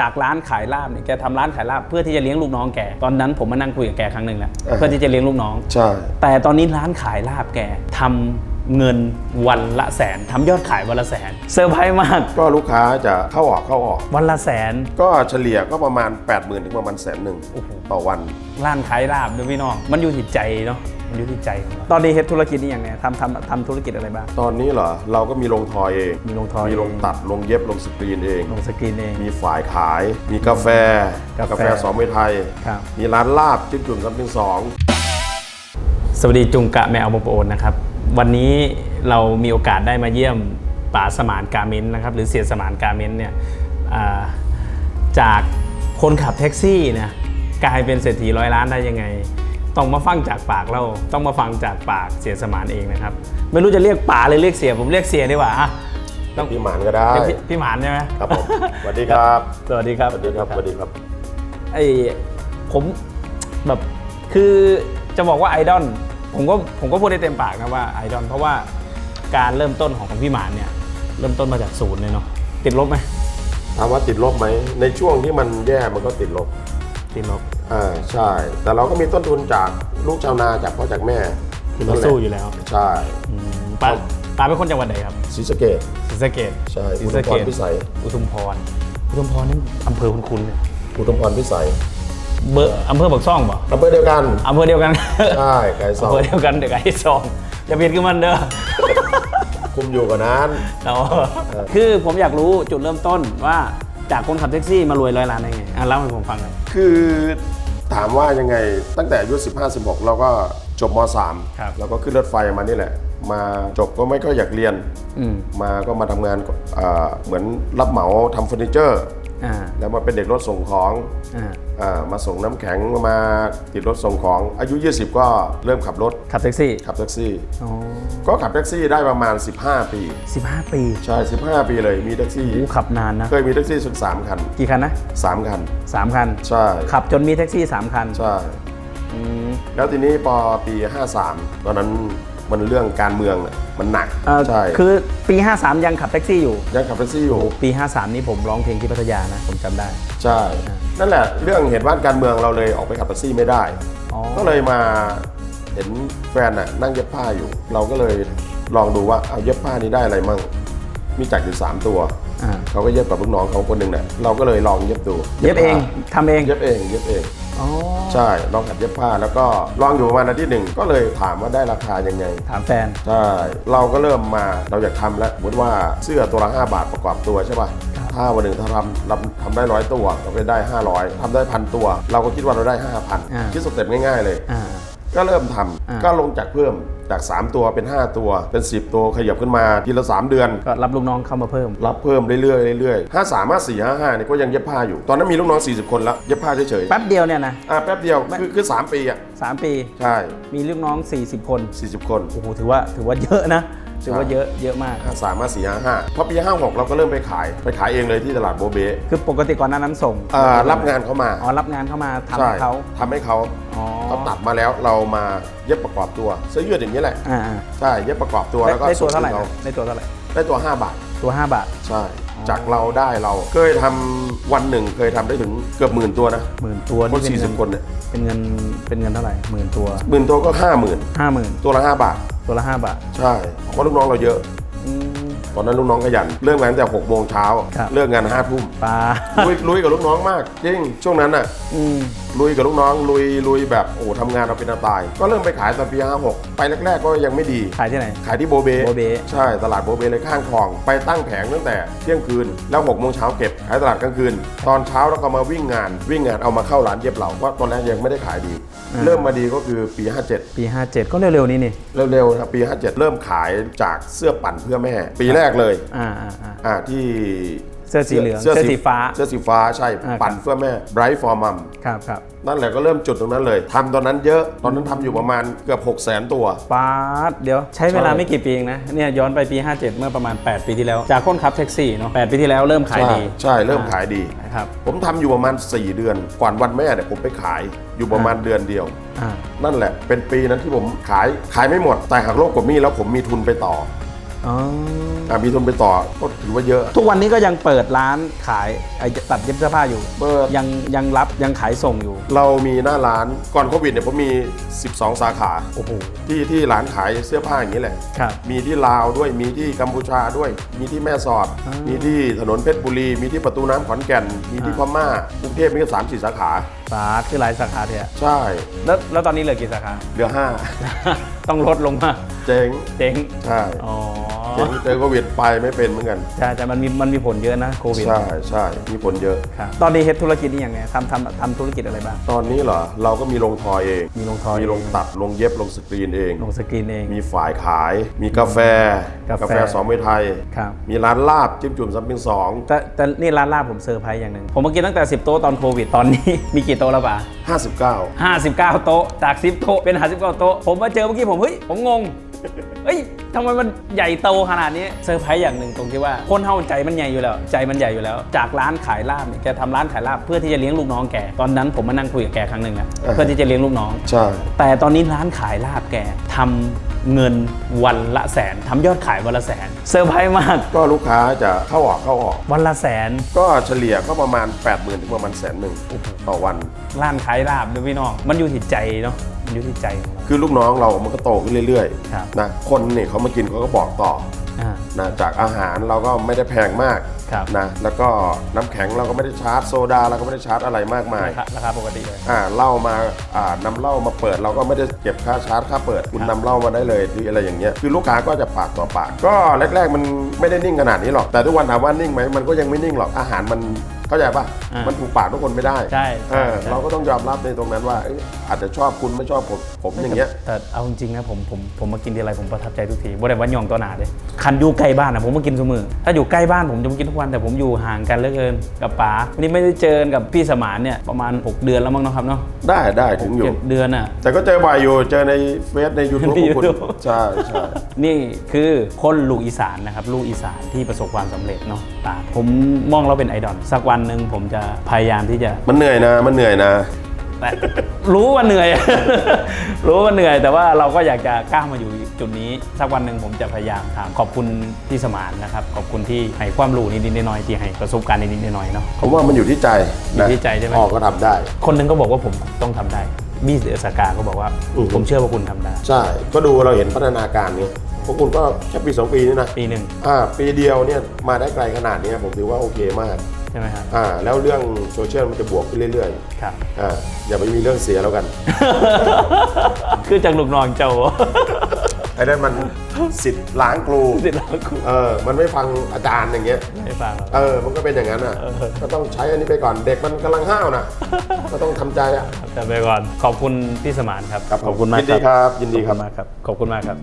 จากร้านขายลาบเนี่ยแกทำร้านขายลาบเพื่อที่จะเลี้ยงลูกน้องแกตอนนั้นผมมานั่งคุยกับแกครั้งหนึ่งแล้วอ่าฮะเพื่อที่จะเลี้ยงลูกน้อง ใช่ แต่ตอนนี้ร้านขายลาบแกทำเงินวันละแสนทำยอดขายวันละแสนเซอร์ไพรส์มากก็ลูกค้าจะเข้าออกเข้าออก วันละแสนก็เฉลี่ยก็ประมาณ 8 0,000 ถึงประมาณแสนหนึ่งโอ้โหต่อวัน ร้านขายลาบด้วยพี่น้องมันอยู่ที่ใจเนาะมัน อยู่ที่ใจของเราตอนนี้เฮ็ดธุรกิจนี่อย่างไงทำทำทำธุรกิจอะไรบ้าง ตอนนี้เหรอ เราก็มีโรงทอยเอง มีโรงทอยมีโรงตัดโรงเย็บโรงสกรีนเอง ลงสกรีนเอง มีฝ่ายขาย มีกาแฟกาแฟ สองเมไทย ครับ มีร้านลาบจิ้มจุ่มกันเป็นสองสวัสดีจุงกะแมวโมโปโอนนะครับวันนี้เรามีโอกาสได้มาเยี่ยมป๋าสมานการเมนต์นะครับหรือเสียสมานการเมนต์เนี่ยอ่าจากคนขับแท็กซี่เนี่ยกลายเป็นเศรษฐีร้อยล้านได้ยังไง ต้องมาฟังจากปากเราต้องมาฟังจากปากเสียสมานเองนะครับ ไม่รู้จะเรียกป๋าเลยเรียกเสียผมเรียกเสียดีกว่าอะต้องพี่หมานก็ได้เรียกพี่พี่หมานใช่ไหมครับผมสวัสดีครับสวัสดีครับสวัสดีครับสวัสดีครับไอ้ผมแบบคือจะบอกว่าไอดอลผมก็ผมก็พูดได้เต็มปากนะว่าไอดอลเพราะว่าการเริ่มต้นของพี่หมานเนี่ยเริ่มต้นมาจากศูนย์เลยเนาะติดลบไหมถามว่าติดลบไหมในช่วงที่มันแย่มันก็ติดลบติดลบ อ่าใช่ แต่เราก็มีต้นทุนจากลูกชาวนาจากพ่อจากแม่คือเราสู้อยู่แล้วใช่อืมป้าป้าเป็นคนจังหวัดไหนครับศรีสะเกด ศรีสะเกดใช่ศรีอุดสะมพเกรดพิสัย อุทุมพรอุทุมพรนี่อำเภอคุ้นๆเลยอุดมพรพิสัยเบอร์อำเภอบักซ่องป่ะอำเภอเดียวกัน อำเภอเดียวกันใช่ไกลสออำงเภอเดียวกันเด็กไอ้ซองอย่าเบียดกันมันเด้อ คุมอยู่กับนั้น เนาะคือผมอยากรู้จุดเริ่มต้นว่าจากคนขับแท็กซี่มารวยร้อยล้านได้ไง อะเล่าให้ผมฟังหน่อย คือ ถามว่ายังไงตั้งแต่อายุ15 16เราก็จบมครับ .3 แล้วก็ขึ้นรถไฟมานี่แหละ มาจบก็ไม่ก็อยากเรียนอืมมาก็มาทำงานเอ่อเหมือนรับเหมาทำเฟอร์นิเจอร์อ่าแล้วมาเป็นเด็กรถส่งของอ่าอ่ามาส่งน้ำแข็งมาติดรถส่งของอายุ 20 ก็เริ่มขับรถขับแท็กซี่ขับแท็กซี่อ๋อก็ขับแท็กซี่ได้ประมาณ 15 ปีสิบห้าปี ใช่ 15 ปีเลยมีแท็กซี่โอ้ขับนานนะเคยมีแท็กซี่ถึงสามคันกี่คันนะสามคันสามคันใช่ขับจนมีแท็กซี่สามคันใช่อืมแล้วทีนี้พอปี 53 ตอนนั้น มันเรื่องการเมืองน่ะมันหนักเอ่อใช่คือปี 53 ยังขับแท็กซี่อยู่ ยังขับแท็กซี่อยู่ ปี 53 นี่ผมร้องเพลงที่พัทยานะ ผมจำได้ ใช่ นั่นแหละเรื่องเหตุบ้านการเมืองเราเลยออกไปขับแท็กซี่ไม่ได้ อ๋อ ก็เลยมาเห็นแฟนน่ะนั่งเย็บผ้าอยู่ เราก็เลยลองดูว่าเอาเย็บผ้านี้ได้อะไรมั่ง มีจักรอยู่สามตัว อ่าเขาก็เย็บกับลูกน้องเขาคนหนึ่งเนี่ยเราก็เลยลองเย็บดูเย็บเองทำเอง เย็บเองเย็บเอง อ๋อใช่ลองหัดเย็บผ้าแล้วก็ลองอยู่ประมาณอาทิตย์หนึ่งก็เลยถามว่าได้ราคายังไง ถามแฟน ใช่ เราก็เริ่มมาเราอยากทำแล้วสมมติว่าเสื้อตัวละ5บาทประกอบตัวใช่ป่ะครับถ้าวันหนึ่งถ้าทำทำทำได้ร้อยตัวเราก็ได้ 500ทำได้พันตัว เราก็คิดว่าเราได้ 5,000 คิดสเต็ปง่ายๆเลยอ่า ก็เริ่มทำอ่า ก็ลงจากเพิ่มจาก 3 ตัวเป็น 5 ตัวเป็น 10 ตัวขยับขึ้นมาทีละ 3 เดือน ก็รับลูกน้องเข้ามาเพิ่ม รับเพิ่มเรื่อยๆเรื่อยๆห้าสามห้าสี่ห้าห้านี่ก็ยังเย็บผ้าอยู่ ตอนนั้นมีลูกน้อง 40 คนแล้วเย็บผ้าเฉยแป๊บเดียวเนี่ยนะ ๆอะแป๊บเดียวคือคือสามปีอะสามปี ใช่ มีลูกน้อง 40 คน 40 คน โอ้โห ถือว่าถือว่าเยอะนะ ถือว่าเยอะเยอะมากห้าสามห้าสี่ห้าห้าพอปีห้าหกเราก็เริ่มไปขายไปขายเองเลยที่ตลาดโบเบ้คือปกติก่อนหน้านั้นส่งอ่ารับงานเขามาอ๋อรับงานเข้ามาทำใช่ให้เขาทำให้เขาอ๋อเขาตัดมาแล้วเรามาเย็บประกอบตัวเสื้อยืดอย่างนี้แหละอ่าอ่าใช่เย็บประกอบตัวได้แล้วก็ได้ตัวเท่าไหร่ส่งนะได้ตัวเท่าไหร่ได้ตัว 5 บาทตัว 5 บาทใช่จากเราได้เราเคยทำวันหนึ่งเคยทำได้ถึงเกือบหมื่นตัวนะหมื่นตัวคนเป็นสี่เงิสิบคนเนี่ยเป็นเงินเป็นเงินเท่าไหร่หมื่นตัวหมื่นตัวก็ห้าหมื่นห้าหมื่นตัวละห้าบาท ตัวละห้าบาทใช่เพราะลูกน้องเราเยอะ อืม ตอนนั้นลูกน้องขยันเริ่มงานตั้งแต่หกโมงเช้าครับ เลิกงานห้าทุ่มปลาลุยลุยกับลูกน้องมากจริงช่วงนั้นอะ อืม ลุยกับลูกน้องลุยลุยแบบโอ้ทำงานเราเป็นเอาตาย ก็เริ่มไปขายตอนปี56ไปแรก ๆ ก็ยังไม่ดี ขายที่ไหน ขายที่โบเบโบเบ้ใช่ตลาดโบเบเลยข้างคลอง ไปตั้งแผงตั้งแต่เที่ยงคืนแล้ว6กโมงเช้าเก็บขายตลาดกลางคืน ตอนเช้าเราก็มาวิ่งงาน วิ่งงานเอามาเข้าร้านเย็บเหล่าเพราะตอนแรกยังไม่ได้ขายดีเริ่มมาดีก็คือปี 57 ปี 57 ก็เร็วๆนี้นี่เร็วๆครับปี 57 เริ่มขายจากเสื้อปั่นเพื่อแม่ ปีแรกเลยอ่าอ่าอ่า อ่าที่ เสื้อสีเหลืองเสื้อสีฟ้า เสื้อสีฟ้าใช่อ่าปั่นเพื่อแม่ Bright for Mom ครับครับนั่นแหละก็เริ่มจุดตรงนั้นเลยทำตอนนั้นเยอะตอนนั้นทำอยู่ประมาณเกือบ 6 0 0 0 0 ตัวปาดเดี๋ยวใช้เวลาใช่ไม่กี่ปีเองนะเนี่ยย้อนไปปี 57 เมื่อประมาณ 8 ปีที่แล้ว จากคนขับแท็กซี่เนาะ8ปีที่แล้วเริ่มขายดี ใช่เริ่มขายดีนะครับผมทำอยู่ประมาณ 4 เดือน ก่อนวันแม่เนี่ยผมไปขายอยู่ประมาณเดือนเดียวอ่านั่นแหละเป็นปีนั้นที่ผมขายขายไม่หมด แต่หากโลกกดมีแล้วผมมีทุนไปต่อ อ๋ออะมีทุนไปต่อก็ถือว่าเยอะ ทุกวันนี้ก็ยังเปิดร้านขายไอ้ตัดเย็บเสื้อผ้าอยู่ เปิด ยังยังรับยังขายส่งอยู่ เรามีหน้าร้านก่อนโควิดเนี่ยผมมี 12 สาขาโอ้โห ที่ที่ร้านขายเสื้อผ้าอย่างนี้แหละ ครับ มีที่ลาวด้วยมีที่กัมพูชาด้วย มีที่แม่สอด อ่ามีมีที่ถนนเพชรบุรี มีที่ประตูน้ำขอนแก่น มีที่พอ่าม่ากรุงเทพมีแค่สามสี่สาขา สาคือหลายสาขาเถอะใช่ แล้วแล้วตอนนี้เหลือกี่สาขา เหลือห้า ต้องลดลงมา เจ๊งเจ๊งใช่ อ๋อ เจ๊งเจอโควิดไปไม่เป็นเหมือนกัน ใช่แต่มันมีมันมีผลเยอะนะโควิดใช่ใช่มีผลเยอะ ครับตอนนี้เฮ็ดธุรกิจนี่ยังไงทำทำทำธุรกิจอะไรบ้าง ตอนนี้เหรอ เราก็มีโรงทอยเอง มีโรงทอยมีโรงตัดโรงเย็บโรงสกรีนเอง ลงสกรีนเอง มีฝ่ายขาย มีกาแฟกาแฟ สองเมไทย ครับ มีร้านลาบจิ้มจุ่มซัมปิงสองแต่แต่นี่ร้านลาบผมเซอร์ไพรส์อย่างหนึ่งผมมากินตั้งแต่ 10 โต๊ะตอนโควิดตอนนี้ มีกี่โต๊ะแล้วป่ะห้าสิบเก้า59 โต๊ะจาก 10 โต๊ะเป็น 59 โต๊ะ ผมมาเจอเมื่อกี้ผมเฮ้ยผมงงเฮ้ย ทำไมมันใหญ่โตขนาดนี้เซอร์ไพรส์อย่างหนึ่งตรงที่ว่าคนเฮาใจมันใหญ่อยู่แล้ว ใจมันใหญ่อยู่แล้ว จากร้านขายลาบเนี่ยแกทำร้านขายลาบเพื่อที่จะเลี้ยงลูกน้องแกตอนนั้นผมมานั่งคุยกับแกครั้งหนึ่งอะเพื่อที่จะเลี้ยงลูกน้อง ใช่ แต่ตอนนี้ร้านขายลาบแกทำ เงินวันละแสนทำยอดขายวันละแสนเซอร์ไพรส์มาก ก็ลูกค้าจะเข้าออกเข้าออก วันละแสนก็เฉลี่ยก็ประมาณ 8 0,000ถึงประมาณแสนหนึ่งต่อวัน ร้านขายลาบด้วยพี่น้อง มันอยู่ที่ใจเนาะมันอยู่ที่ใจของเรา คือลูกน้องเรามันก็โตขึ้นเรื่อยครับ ๆนะคนเนี่ยเขามากินเขาก็บอกต่ออ่า นะจากอาหารเราก็ไม่ได้แพงมาก ครับนะแล้วก็น้ำแข็งเราก็ไม่ได้ชาร์จโซดาเราก็ไม่ได้ชาร์จอะไรมากมายราคาราคาปกติเลย อ่าเหล้ามาอ่านำเหล้ามาเปิด เราก็ไม่ได้เก็บค่าชาร์จค่าเปิดคุณครับนำเหล้ามาได้เลยหรืออะไรอย่างเงี้ยคือลูกค้าก็จะปากต่อปาก ก็แรก ๆ มันไม่ได้นิ่งขนาดนี้หรอกแต่ทุกวันถามว่านิ่งไหมมันก็ยังไม่นิ่งหรอกอาหารมัน เข้าใจปะอ่ามัมันถูกปากทุกคนไม่ได้ใช่เออใช่ เราก็ต้องยอมรับในตรงนั้นว่าเอ้ยอาจจะชอบคุณไม่ชอบผมผมอย่างเงี้ย แต่เอาจริงๆนะผมผมผมมากินทีไรผมประทับใจทุกทีบ่ได้วันหยองตัวหนาเลยคันอยู่ใกล้บ้านนะผมมากินเสมอถ้าอยู่ใกล้บ้านผมจะมากินทุกวันแต่ผมอยู่ห่างกันเหลือเกินกับป๋าวันนี้ไม่ได้เจอกับพี่สมานเนี่ยประมาณ 6 เดือนแล้วมั้งเนาะครับเนาะได้ได้ถึงอยู่ เจ็ดเดือนอะ แต่ก็เจอบ่อยอยู่เจอในเฟซในยูทูบในของคุณ YouTube ใช่ใช่ นี่คือคนลูกอีสานนะครับ ลูกอีสานที่ประสบความสำเร็จเนาะตาผมมองเราเป็นไอดอลสักวันหนึ่งผมจะพยายามที่จะ มันเหนื่อยนะ มันเหนื่อยนะ แต่รู้ว่าเหนื่อย รู้ว่าเหนื่อย แต่ว่าเราก็อยากจะก้าวมาอยู่จุดนี้ สักวันหนึ่งผมจะพยายามทำขอบคุณพี่สมานนะครับ ขอบคุณที่ให้ความรู้นิดๆหน่อยๆที่ให้ประสบการณ์นิดๆหน่อยๆเนาะ ผมว่ามันอยู่ที่ใจอยู่นะที่ใจใช่ไหม ออกก็ทำได้ คนหนึงก็บอกว่าผมต้องทำได้บี้เสือสากาก็บอกว่าอือฮึผมเชื่อว่าคุณทำได้ ใช่ ก็ดูเราเห็นพัฒนาการเนี่ยพวกคุณก็แค่ปี2ปีนี่นะ ปีหนึ่ง อ่าปีเดียวเนี่ยมาได้ไกลขนาดเนี้ยผมถือว่าโอเคมาก ใช่ไหมครับอ่าแล้วเรื่องโซเชียลมันจะบวกขึ้นเรื่อยครับๆอ่าอย่าไปมีเรื่องเสียแล้วกันคือจากลูกน้องเจ้าไอ้นั่นมันสิทธิ์ล้างครูเสร็จแล้วกูเออมันไม่ฟังอาจารย์อย่างเงี้ย ไม่ฟังหรอก เออ มันก็เป็นอย่างนั้นอะ ก็ต้องใช้อันนี้ไปก่อน เด็กมันกำลังห้าวนะ ก็ต้องทำใจอะแต่ไปก่อนขอบคุณพี่สมานครับครับขอบคุณมากยินดีครับยินดีครับ ขอณมากครับ ขอบคุณมากครับ